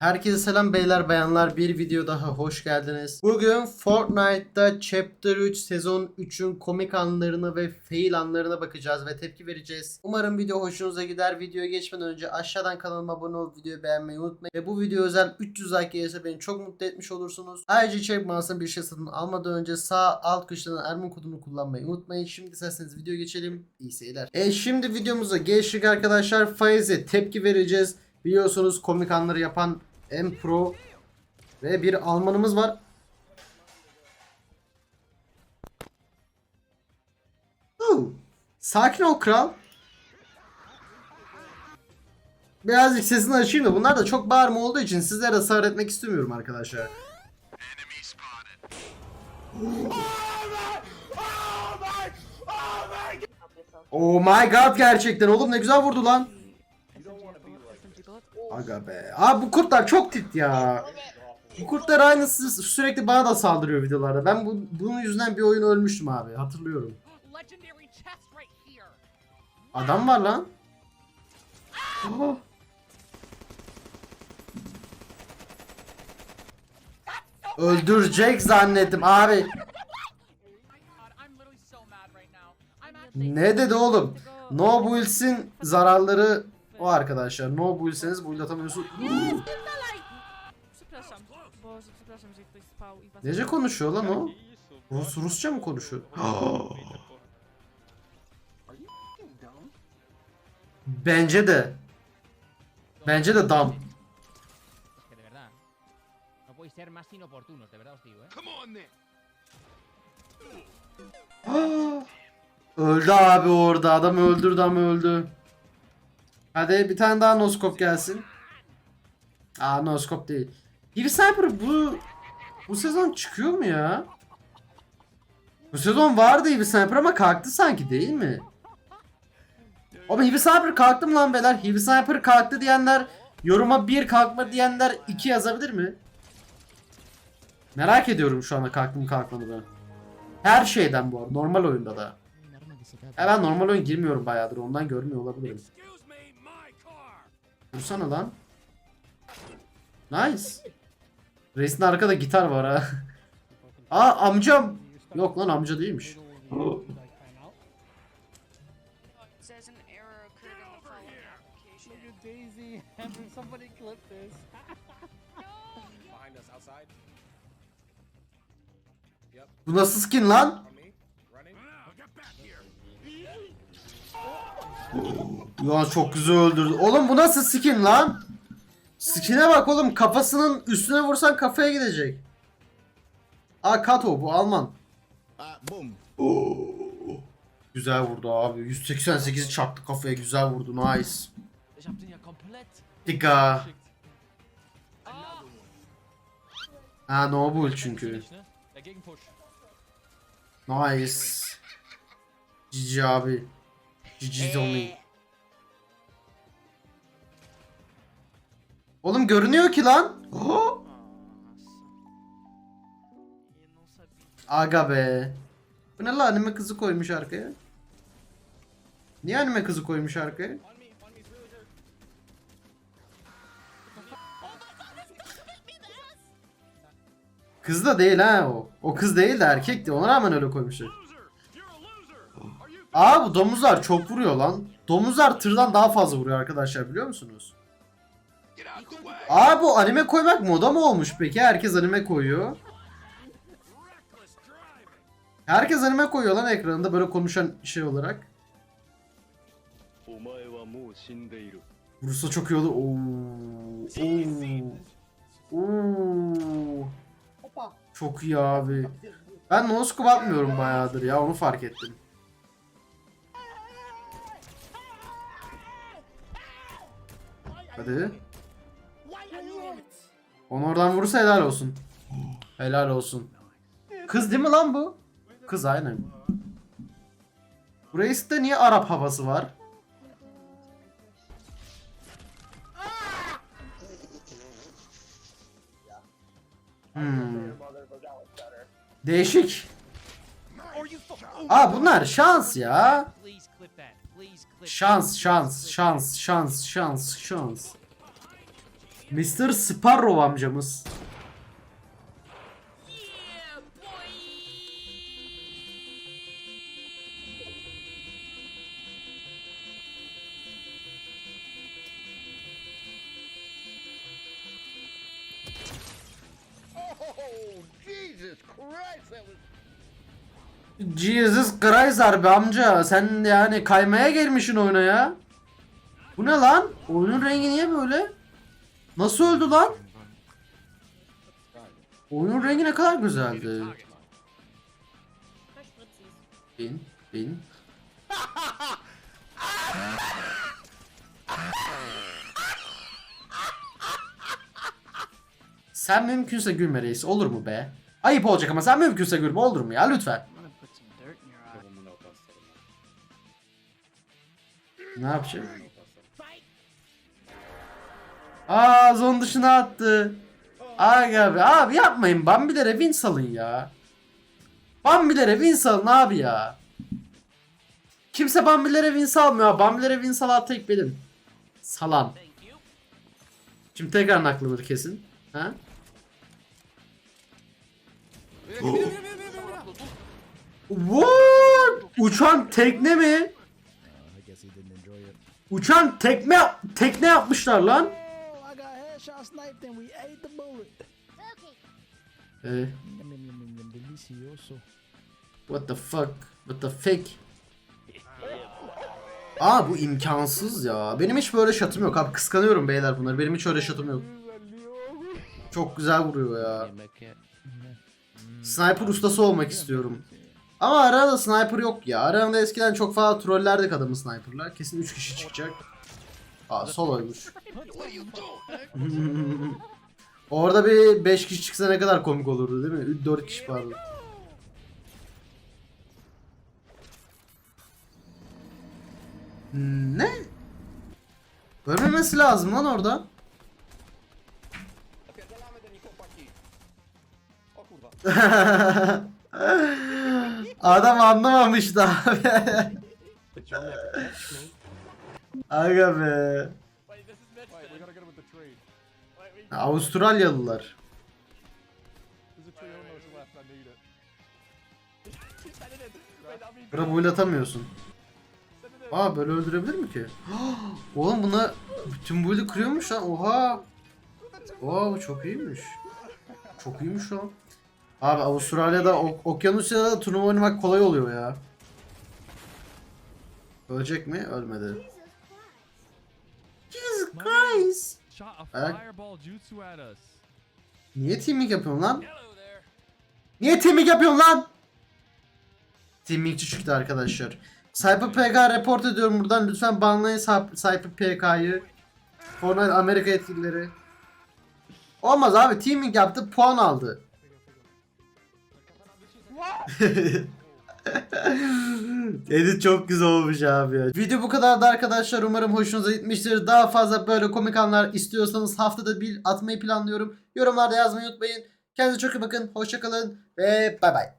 Herkese selam beyler bayanlar bir video daha hoş geldiniz. Bugün Fortnite'da Chapter 3 sezon 3'ün komik anlarına ve fail anlarına bakacağız ve tepki vereceğiz. Umarım video hoşunuza gider. Videoya geçmeden önce aşağıdan kanalıma abone olup videoyu beğenmeyi unutmayın. Ve bu video özel 300 like gelirse beni çok mutlu etmiş olursunuz. Ayrıca içerik mağazasından bir şey satın almadan önce sağ alt köşeden Ermin kodunu kullanmayı unutmayın. Şimdi isterseniz videoya geçelim. İyi seyirler. E şimdi videomuza geçtik arkadaşlar. Faiz'e tepki vereceğiz. Biliyorsunuz komik anları yapan en pro ve bir Almanımız var. Oo, Sakin ol kral. Birazcık sesini açayım da bunlar da çok bağırma olduğu için sizlere ısrar etmek istemiyorum arkadaşlar. Oh my god gerçekten oğlum ne güzel vurdu lan. Aga be. Abi bu kurtlar çok tit ya. Bu kurtlar aynısı sürekli bana da saldırıyor videolarda. Ben bu, bunun yüzünden bir oyun ölmüştüm abi. Hatırlıyorum. Adam var lan. Aa. Öldürecek zannettim abi. Ne dedi oğlum? No buills'in zararları o arkadaşlar. No buills'eniz build atamıyorsun. Nece konuşuyor lan o? Rus Rusça mı konuşuyor? Bence de. Bence de dam. Es que de verdad, no podéis ser más inoportunos, de verdad os digo, ¿eh? öldü abi orada. Adam öldürdü ama öldü. Hadi bir tane daha noskop gelsin. Aa noskop değil. Heavy Sniper bu bu sezon çıkıyor mu ya? Bu sezon vardı Heavy Sniper ama kalktı sanki değil mi? Oğlum Heavy Sniper kalktı mı lan beyler? Heavy Sniper kalktı diyenler yoruma bir kalkma diyenler iki yazabilir mi? Merak ediyorum şu anda kalktı mı kalkmadı mı? Her şeyden bu arada. Normal oyunda da. Ya ben normal oyun girmiyorum bayağıdır. Ondan görmüyor olabilirim. Vursana lan. Nice. Reis'in arkada gitar var ha. Aa amcam. Yok lan amca değilmiş. Bu nasıl skin lan? Ya çok güzel öldürdü. Oğlum bu nasıl skin lan? Skin'e bak oğlum kafasının üstüne vursan kafaya gidecek. Aa Kato bu Alman. Oo. Güzel vurdu abi. 188 çarptı kafaya güzel vurdu. Nice. Geschickt. Ha Noble çünkü. Nice. GG abi. GG Tommy. Oğlum görünüyor ki lan. Oh! Aga be. Bu ne lan anime kızı koymuş arkaya? Niye anime kızı koymuş arkaya? Kız da değil ha o. O kız değil de erkekti. Ona rağmen öyle koymuşlar. Aa bu domuzlar çok vuruyor lan. Domuzlar tırdan daha fazla vuruyor arkadaşlar biliyor musunuz? Aa bu anime koymak moda mı olmuş peki? Herkes anime koyuyor. Herkes anime koyuyor lan ekranında böyle konuşan şey olarak. Bursa çok iyi oldu. Oo. Oo. Çok iyi abi. Ben non-scope bayağıdır ya onu fark ettim. Hadi. Onu oradan vurursa helal olsun. Helal olsun. Kız değil mi lan bu? Kız aynen. Bu reiste niye Arap havası var? Hmm. Değişik. Aa bunlar şans ya. Şans, şans, şans, şans, şans, şans. Mr. Sparrow amcamız. Jesus Christ harbi amca sen yani kaymaya gelmişsin oyuna ya. Bu ne lan? Oyunun rengi niye böyle? Nasıl öldü lan? Oyunun rengi ne kadar güzeldi. Bin, bin. Sen mümkünse gülme reis olur mu be? Ayıp olacak ama sen mümkünse gülme olur mu ya lütfen. Ne yapacak? Aa zon dışına attı. Aga be abi yapmayın Bambilere win salın ya. Bambilere win salın abi ya. Kimse Bambilere win salmıyor. Bambilere win salan tek benim. Salan. Şimdi tekrar naklıdır kesin. Ha? What? Uçan tekne mi? Uçan tekne tekne yapmışlar lan. Ee, what the fuck? What the fake? Aa bu imkansız ya. Benim hiç böyle şatım yok abi. Kıskanıyorum beyler bunları. Benim hiç öyle şatım yok. Çok güzel vuruyor ya. Sniper ustası olmak istiyorum. Ama arada sniper yok ya. Arada eskiden çok fazla trollerdik adamı sniperla. Kesin 3 kişi çıkacak. Aa soloymuş. Orada bir 5 kişi çıksa ne kadar komik olurdu değil mi? 4 kişi pardon. Ne? Ölmemesi lazım lan orada. Adam anlamamıştı abi. Aga be. Avustralyalılar. Bura boyun atamıyorsun. Aa böyle öldürebilir mi ki? Oğlum buna bütün build'i kırıyormuş lan. Oha. Oha bu çok iyiymiş. Çok iyiymiş o. Abi Avustralya'da, ok Okyanusya'da da turnuva oynamak kolay oluyor ya. Ölecek mi? Ölmedi. Ayak- fireball jutsu at us. Niye teaming yapıyorsun lan? Niye teaming yapıyorsun lan? Teamingçi çıktı arkadaşlar. Cyber PK report ediyorum buradan. Lütfen banlayın Cyber Cyber PK'yı. Fortnite Amerika yetkilileri. Olmaz abi teaming yaptı puan aldı. Edit çok güzel olmuş abi ya. Video bu kadardı arkadaşlar. Umarım hoşunuza gitmiştir. Daha fazla böyle komik anlar istiyorsanız haftada bir atmayı planlıyorum. Yorumlarda yazmayı unutmayın. Kendinize çok iyi bakın. Hoşçakalın ve bay bay.